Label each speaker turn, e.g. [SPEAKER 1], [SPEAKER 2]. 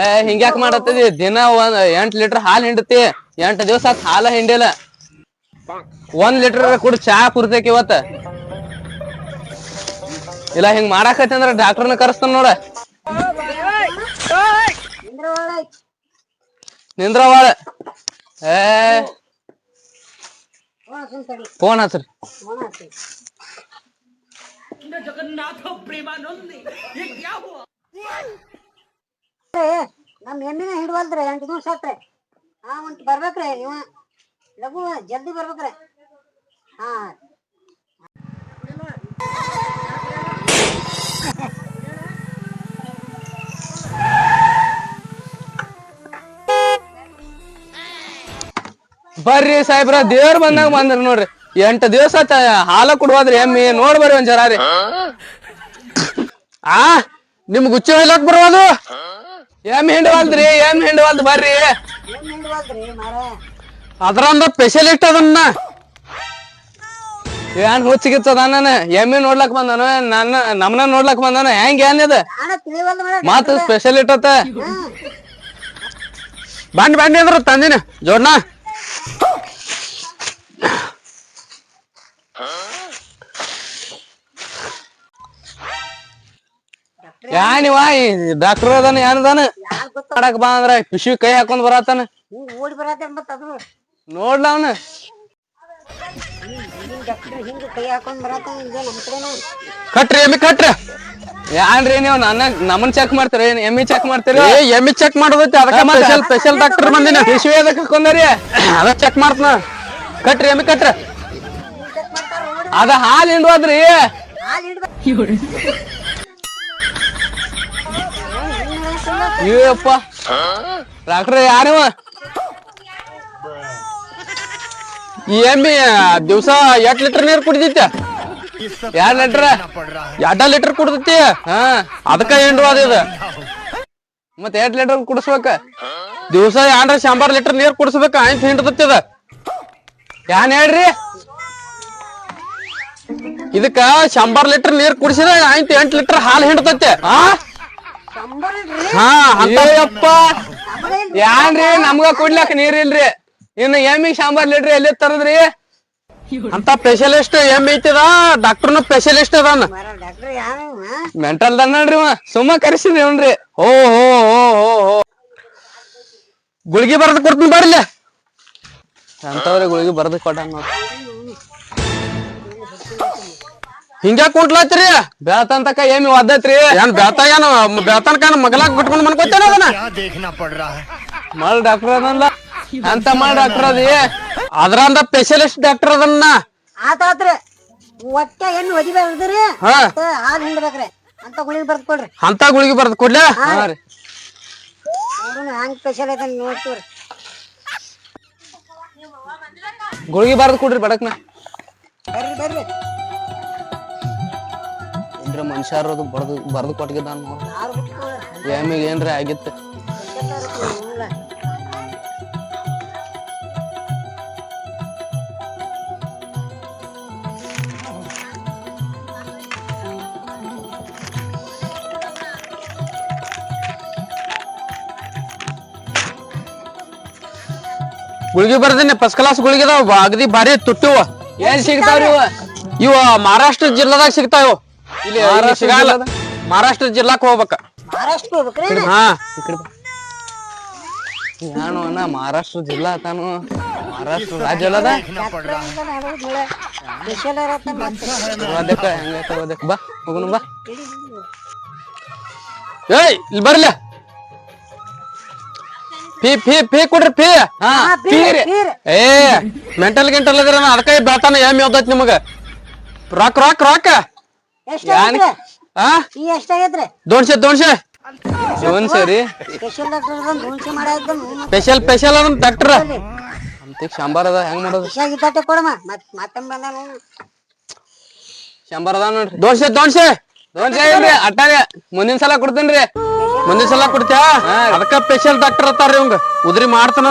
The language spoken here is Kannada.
[SPEAKER 1] ಏ, ಹಿಂಗ್ಯಾಕ್ ಮಾಡತ್ತದಿ? ದಿನ ಒಂದ್ ಎಂಟ್ ಲೀಟರ್ ಹಾಲ್ ಹಿಂಡತಿ. ಎಂಟ್ ದಿವಸ ಆತ್ ಹಾಲ ಹಿಂಡಿಲ್ಲ. ಒಂದ್ ಲೀಟರ್ ಕುಡ್ ಚಾ ಕುರ್ತೇಕ್ ಇವತ್ತ. ಇಲ್ಲ, ಹಿಂಗ್ ಮಾಡಾಕತ್ತಿ ಅಂದ್ರ ಡಾಕ್ಟರ್ನ ಕರೆಸ್ತಾನ ನೋಡ. ನಿಂದ್ರವಾಳ. ಏ, ಫೋನ್ ಹಚ್ರಿ.
[SPEAKER 2] ನಮ್ ಎಮ್ಮಿನ ಹಿಡ್ವಲ್ದ್ರಿ ಎಂಟು ದಿವ್ಸ ಆತ್ರಿ. ಹಾ ಒಂದ್ ಬರ್ಬೇಕ್ರಿ ಇವ ಲಘು ಜಲ್ದಿ ಬರ್ಬೇಕ್ರಿ. ಹಾ.
[SPEAKER 1] ಬರ್ರಿ ಸಾಹೇಬ್ರ ದೇವ್ರ ಬಂದಾಗ ಬಂದ್ರ ನೋಡ್ರಿ. ಎಂಟು ದಿವಸ ಆತ ಹಾಲ ಕುಡ್ವಾದ್ರಿ ಎಮ್ಮಿ. ನೋಡ್ ಬರ್ರಿ ಒಂದ್ ಜರ ರೀ. ಆ? ನಿಮ್ ಗುಚ್ಚಿ ಹೊಯ್ಲಕ್ ಬರೋದು ಎಮ್ಮಿ ಹಿಂಡವಲ್ದ್ರಿ ಏನ್ ಹಿಂಡವಲ್ದ್ ಬರ್ರಿ.
[SPEAKER 2] ಏನ್
[SPEAKER 1] ಅದ್ರಂದ ಸ್ಪೆಷಲಿಸ್ಟ್ ಅದನ್ನ. ಏನ್ ಹುಚ್ಚಿಗಿತ್ತದ ನಾನು ಎಮ್ಮಿ ನೋಡ್ಲಕ್ ಬಂದಾನ? ನನ್ನ ನಮ್ನ ನೋಡ್ಲಕ್ ಬಂದಾನ? ಹೆಂಗ್
[SPEAKER 2] ಏನ್ ಇದು?
[SPEAKER 1] ಮಾತು ಸ್ಪೆಷಲ್ ಇಟ್ಟತ್ತ ಬಂಡ್ ಬಂಡಿ ಅಂದ್ರ ತಂದಿನ. ಜೋಡ್ನ. ಯಾನಿವ ಡಾಕ್ಟರ್ ಅದಾನ
[SPEAKER 2] ಗೊತ್ತ?
[SPEAKER 1] ಮಾಡಕ್ ಬಾ ಅಂದ್ರ ಪಿಶು ಕೈ ಹಾಕೊಂಡ್ ಬರತಾನ
[SPEAKER 2] ಓಡಿ ಬರತ್ತೆ ಮತ್ತ ಅದು.
[SPEAKER 1] ನೋಡ್ಲ ಅವನ. ಕಟ್ರಿ ಎಮ್ಮಿ ಕಟ್ರಿ. ಯಾನ್ರಿ ನೀವು? ನನ್ನ ನಮ್ಮನ್ ಚೆಕ್ ಮಾಡ್ತೀರಿ? ಎಮ್ಮಿ ಚೆಕ್ ಮಾಡ್ತೀರಿ? ಎಮ್ಮಿ ಚೆಕ್ ಮಾಡೋದೈತಿ ಅದಕ್ಕೆ ಸ್ಪೆಷಲ್ ಸ್ಪೆಷಲ್ ಡಾಕ್ಟರ್ ಬಂದಿನ. ಪಿಶು ಅದಕ್ಕೆ ಹಾಕೊಂಡರಿ ಅದ ಚೆಕ್ ಮಾಡ್ತನ. ಕಟ್ರಿ ಎಮ್ಮಿ ಕಟ್ರಿ. ಅದ ಹಾಲ್ ಹಿಂಡ್ವಾದ್ರಿ.
[SPEAKER 2] ಹಾಲ್ ಹಿಡ್ಬೇಕು
[SPEAKER 1] ಅಯ್ಯಪ್ಪ ಡಾಕ್ಟ್ರ ಈ ಎಮ್ಮಿ ದಿವ್ಸ ಎಷ್ಟ್ ಲೀಟರ್ ನೀರ್ ಕುಡಿದಿತ್ತ ಎರಡ್ ಲೀಟರ್? ಎರಡ ಲೀಟರ್ ಕುಡ್ದತಿ. ಹಾ, ಅದಕ್ಕ ಹಿಂಡು ಅದ ಮತ್ ಎರಡ್ ಲೀಟರ್ ಕುಡಿಸ್ಬೇಕ. ದಿವಸ ಎರಡ್ರ ಶಂಬರ್ ಲೀಟರ್ ನೀರ್ ಕುಡಿಸ್ಬೇಕ ಆಯ್ತು ಹಿಂಡದತ್ತಿ ಅದ ಯಾನ್ ಹೇಳ್ರಿ? ಇದಕ್ಕ ಶಂಬರ್ ಲೀಟರ್ ನೀರ್ ಕುಡಿಸಿದ ಆಯ್ತು ಎಂಟ್ ಲೀಟರ್ ಹಾಲು ಹಿಂಡತತ್ತೆ ಹಾ ಹಾ ಯಾನ್ರಿ ನಮ್ಗ ಕುಡ್ಲಕ್ ನೀರಿಲ್ರಿ. ಇನ್ನು ಎಮ್ಮಿ ಸಾಂಬಾರ್ ಲೀಟ್ರಿ ಎಲ್ಲಿ ತರದ್ರಿ? ಅಂತ ಸ್ಪೆಷಲಿಸ್ಟ್ ಎಂ ಐತಿದ ಡಾಕ್ಟರ್ನು ಸ್ಪೆಷಲಿಸ್ಟ್ ಅದಾನ. ಮೆಂಟಲ್ ದನ್ನಲ್ರಿ ಸುಮ್ಮ ಕರೆಸಿದ್ರಿ ಅವನ್ರಿ ಓ ಹೋ ಹೋ ಹೋ ಹೋ. ಗುಳಿಗೆ ಬರದ್ ಕೊಡ್ತೀನಿ ಬರ್ಲಿ. ಅಂತವ್ರಿ ಗುಳಿಗೆ ಬರದ್ ಕೊಟ್ಟ ಹಿಂಗ ಕೂಡ್ಲತ್ರಿ ಬೇತನ್ ತಕ ಏಮಿ ಒದ್ದತ್ರಿ? ಏನ್ ಬೇತ ಏನ? ಬೇತನ್ ಕಾನ ಮಗಲಾಗ್ ಬಿಟ್ಕೊಂಡ್ ಮನ್ಕೋತೇನ ಅದನ್ನ? ಮಳ್ ಡಾಕ್ಟರ್ ಅದನ್ನ? ಅಂತ ಮಳ್ ಡಾಕ್ಟರ್ ಅದಿ? ಅದ್ರಂದ ಸ್ಪೆಷಲಿಸ್ಟ್ ಡಾಕ್ಟರ್ ಅದನ್ನ?
[SPEAKER 2] ಆತಾತ್ರಿ ಒಟ್ಟ ಏನು ಒದಿಬೇಕ್ರಿ ಹಾಲ್ ಹಿಂಡ್ಬೇಕ್ರಿ. ಅಂತ ಗುಳಿಗೆ ಬರ್ದ್ ಕೊಡ್ರಿ.
[SPEAKER 1] ಅಂತ ಗುಳಿಗೆ ಬರ್ದ್ ಕೊಡ್ಲ?
[SPEAKER 2] ಹಂಗ್ ಸ್ಪೆಷಲ್ ಐತೆ ನೋಡ್ತೀವ್ರಿ.
[SPEAKER 1] ಗುಳಿಗೆ ಬರ್ದ್ ಕೊಡ್ರಿ ಬಡಕ್ನ.
[SPEAKER 2] ಬರ್ರಿ ಬರ್ರಿ.
[SPEAKER 1] ಏನ್ರ ಮನುಷ್ಯರದು ಬರ್ದು ಬರ್ದು ಕೊಟ್ಗಿದ್ದಾನ
[SPEAKER 2] ಯಾರು
[SPEAKER 1] ಏನ್ರಿ ಆಗಿತ್ತು. ಗುಳಿಗೆ ಬರ್ದಿನಿ ಫಸ್ಟ್ ಕ್ಲಾಸ್ ಗುಳಿಗೆ ಅಗದಿ ಭಾರಿ ತುಟ್ಟಿವ. ಏನ್ ಸಿಗ್ತಾವ್ರಿ ಇವ? ಇವ ಮಹಾರಾಷ್ಟ್ರ ಜಿಲ್ಲಾದಾಗ ಸಿಗ್ತಾವ ಇಲ್ಲಿ ಇಲ್ಲಿ ಸಿಗಲ್ಲ. ಮಹಾರಾಷ್ಟ್ರ ಜಿಲ್ಲಾಕ್ ಹೋಗ್ಬೇಕ.
[SPEAKER 2] ಮಹಾರಾಷ್ಟ್ರ ಹೋಗ್ಬೇಕ್ರಿ?
[SPEAKER 1] ಹಾ ಈ ಕಡೆ ಬಾ. ನಾನು ಅಣ್ಣ ಮಹಾರಾಷ್ಟ್ರ ಜಿಲ್ಲಾ ತಾನು. ಮಹಾರಾಷ್ಟ್ರ ರಾಜ್ಯ ಅಲ್ಲದ?
[SPEAKER 2] ಸ್ಪೆಷಲ್ ಇರತ್ತ ಮತ್ತೆ
[SPEAKER 1] ಅದಕ್ಕ ಹೆಂಗೈತೆ ಅದಕ್ಕ ಬಾ ಹೋಗುಣ ಬಾ. ಏಯ್ ಇಲ್ಲಿ ಬರ್ಲಿ. ಫೀ ಫೀ ಫೀ ಕೊಡ್ರಿ ಫೀ ಹಾ ರೀ.
[SPEAKER 2] ರೀ.
[SPEAKER 1] ಏ ಮೆಂಟಲ್ ಗಿಂಟಲ್ ಅದ್ರ ಅದಕ್ಕೆ ಬೆಳತಾನ ಏಮ್ ಯಾವ್ದೈತಿ ನಿಮಗ. ರಾಕ್ ರೊಕ್ಕ ರೊಕ್ಕ
[SPEAKER 2] ಎಷ್ಟಾಗೈತ್ರಿ
[SPEAKER 1] ದೋನ್ಶೆ ದೋನ್ಶೆ
[SPEAKER 2] ಸ್ಪೆಷಲ್ ಡಾಕ್ಟರ್ ದೋನ್ಶೆ ಮಾಡ್ಯಾಕ
[SPEAKER 1] ಸ್ಪೆಷಲ್ ಸ್ಪೆಷಲ್ ಡಾಕ್ಟರ್ ಅಂತಿಕ್ ಅದ ಹೆಂಗ್ ಮಾಡೋದು?
[SPEAKER 2] ಇದ್ದಾಟ ಕೊಡಮ್ಮ. ಮತ್ತೆ ಬಂದ
[SPEAKER 1] ಸಾಂಬಾರ್ ಅದ ನೋಡ್ರಿ. ದೋನ್ಶೆ ದೋನ್ಶೆ ದೋನ್ಶೆ ಇಲ್ರಿ ಅಟ್ಟಾರೆ ಮುಂದಿನ ಸಲ ಕೊಡ್ತೇನ್ರಿ ಮುಂದಿನ ಸಲ ಕೊಡ್ತ್ಯಾ? ಅದಕ್ಕ ಸ್ಪೆಷಲ್ ಡಾಕ್ಟರ್ ಅತ್ತಾರ ಇವಂಗ. ಉದ್ರಿ ಮಾಡ್ತಾನ